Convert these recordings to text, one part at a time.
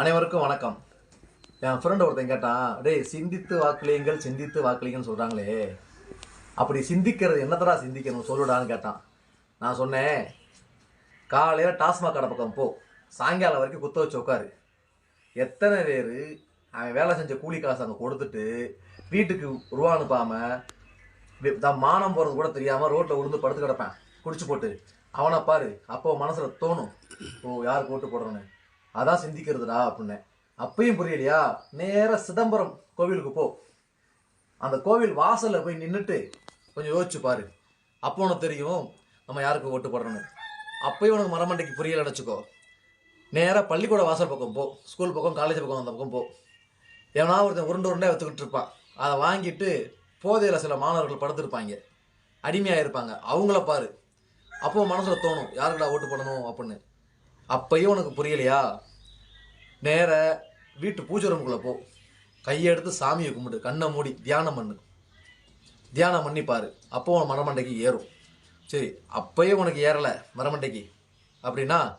அனைவருக்கும் வணக்கம். என் ஃப்ரெண்ட் ஒருத்தன் கேட்டான் டேய் சிந்தித்து வாக்களியுங்கள் சிந்தித்து வாக்களிங்கன்னு சொல்கிறாங்களே அப்படி சிந்திக்கிறது என்னத்தடா சிந்திக்கணும்? சொல்லுடான்னு கேட்டான். நான் சொன்னேன் காலையில் டாஸ்மாக் கடை பக்கம் போ. சாயங்காலம் வரைக்கும் குத்த வச்சு உட்காரு எத்தனை பேர் அவன் வேலை செஞ்ச கூலி காசு அங்கே கொடுத்துட்டு வீட்டுக்கு ரூபா அனுப்பாமல் தான் மானம் போகிறது கூட தெரியாமல் ரோட்டில் உளுந்து படுத்து கிடப்பேன். குடிச்சு போட்டு. அவனை பாரு அப்போ மனசில் தோணும் ஓ யாருக்கு ஓட்டு போடுறோன்னு அதான் சிந்திக்கிறதுடா அப்படின்னேன் அப்பயும் புரியலையா? நேராக சிதம்பரம் கோவிலுக்கு போ. அந்த கோவில் வாசலில் போய் நின்றுட்டு கொஞ்சம் யோசிச்சு பாரு. அப்போ உனக்கு தெரியும் நம்ம யாருக்கு ஓட்டு போடுறோன்னு அப்பயும் உனக்கு மரமண்டைக்கு புரியல அடைச்சிக்கோ நேராக பள்ளிக்கூட வாசல் பக்கம் போ. ஸ்கூல் பக்கம் காலேஜ் பக்கம் அந்த பக்கம் போ. எவனா ஒருத்தன் உருண்டு உருண்டை வித்துக்கிட்டு இருப்பான். அதை வாங்கிட்டு போதையில் சில மாணவர்கள் படுத்துருப்பாங்க. அடிமையாக இருப்பாங்க அவங்கள பாரு. அப்போ மனசில் தோணும் யாருக்கடா ஓட்டு போடணும்? அப்படின்னு. அப்பயும் உனக்கு புரியலையா? நேர வீட்டு பூஜை ரூமுக்குள்ளே போ. கையை எடுத்து சாமியை கும்பிட்டு கண்ணை மூடி தியானம் பண்ணு. தியானம் பண்ணி பாரு. அப்போ உன் மரமண்டைக்கு ஏறும். சரி அப்பயே உனக்கு ஏறலை மரமண்டைக்கு. அப்படின்னா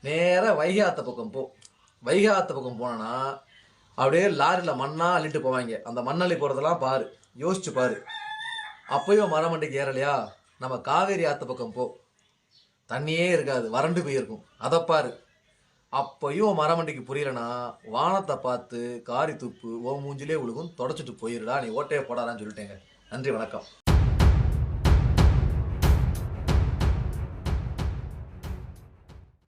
நேராக வைகை பக்கம் போ. வைகை பக்கம் போனேன்னா அப்படியே லாரியில் மண்ணாக அள்ளிட்டு போவாங்க. அந்த மண்ணள்ளி போகிறதெல்லாம் பாரு. யோசிச்சு பாரு. அப்பயும் மரமண்டைக்கு ஏறலையா? நம்ம காவேரி ஆத்த பக்கம் போ. தண்ணியே இருக்காது. வறண்டு போயிருக்கும். அதை பாரு. அப்பயும் மரமண்டிக்கு புரியலனா? வானத்தை பார்த்து காரி துப்பு ஓ மூஞ்சிலே உழுகும் தொடச்சிட்டு போயிடலாம் நீ ஓட்டையே போடாதான்னு சொல்லிட்டேங்க. நன்றி வணக்கம்.